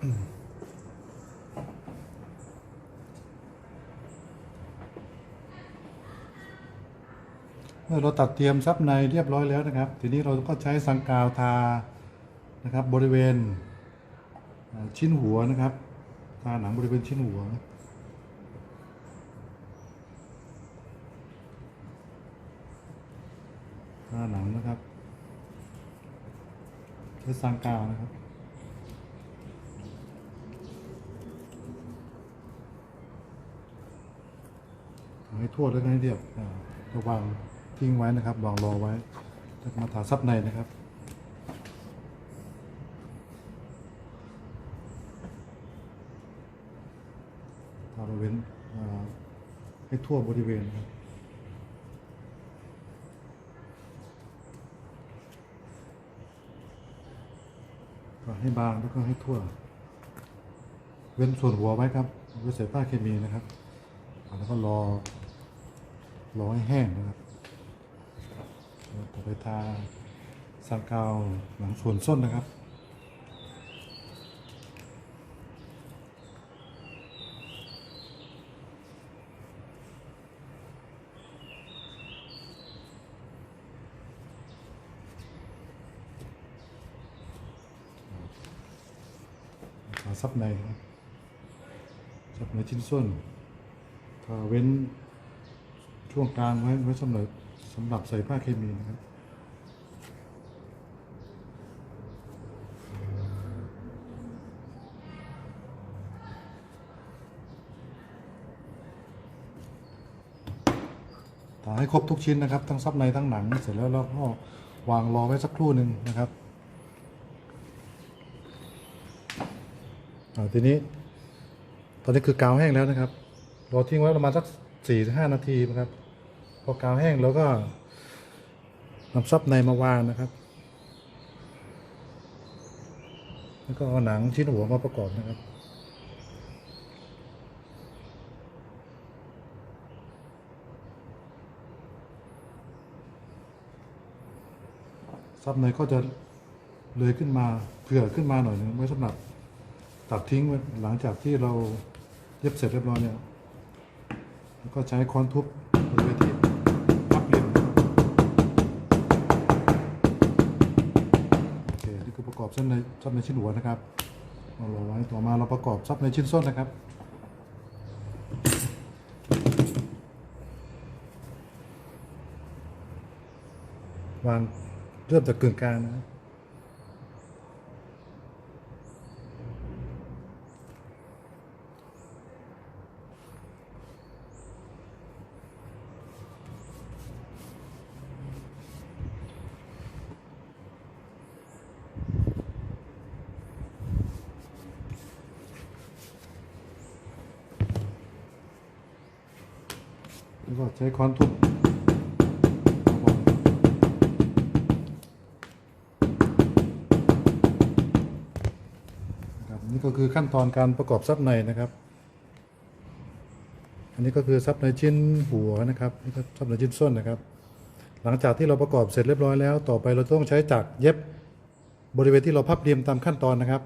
เมื่อเราตัดเตรียมซับในเรียบร้อยแล้วนะครับ ทีนี้เราก็ใช้สังกาวทานะครับ บริเวณชิ้นหัวนะครับทาหนังบริเวณชิ้นหัวทาหนังนะครับใช้สังกาวนะครับ ให้ทั่วแล้วก็ให้เรียบระวางทิ้งไว้นะครับวางรอไว้แล้วมาทาซับในนะครับทาบริเวณให้ทั่วบริเวณครับก็ให้บางแล้วก็ให้ทั่ว เว้นส่วนหัวไว้ครับไว้ใส่ผ้าเคมีนะครับแล้วก็รอ รอให้แห้งนะครับต่อไปทาสังกาวหลังส่วนส้นนะครับทาซับในครับซับในชิ้นส่วนถ้าเว้น ช่วงกลางไว้ไว้สำหรับสำหรับใส่ผ้าเคมีนะครับทาให้ครบทุกชิ้นนะครับ ทั้งซับในทั้งหนัง เสร็จแล้วเราก็วางรอไว้สักครู่หนึ่งนะครับทีนี้ ตอนนี้คือกาวแห้งแล้วนะครับรอทิ้งไว้ประมาณสักสี่ห้านาทีนะครับ พอกาวแห้งแล้วก็นำซับในมาวางนะครับ แล้วก็เอาหนังชิ้นหัวมาประกอบนะครับ ซับในก็จะเลยขึ้นมาเผื่อขึ้นมาหน่อยหนึงไว้สำหรับตัดทิ้งไว้หลังจากที่เราเย็บเสร็จเรียบร้อยเนี่ยแล้วก็ใช้ค้อนทุบบริเวณที่ กอบเส้นในซับในชิ้นหัวนะครับเราลงไว้ต่อมาเราประกอบซับในชิ้นส้นนะครับวางเริ่มจากกึ่งกลางนะครับ แล้วก็ใช้ค้อนทุบนะครับนี่ก็คือขั้นตอนการประกอบซับในนะครับ อันนี้ก็คือซับในชิ้นหัวนะครับนี่ก็ซับในชิ้นส้นนะครับ หลังจากที่เราประกอบเสร็จเรียบร้อยแล้ว ต่อไปเราต้องใช้จักรเย็บบริเวณที่เราพับเรียมตามขั้นตอนนะครับ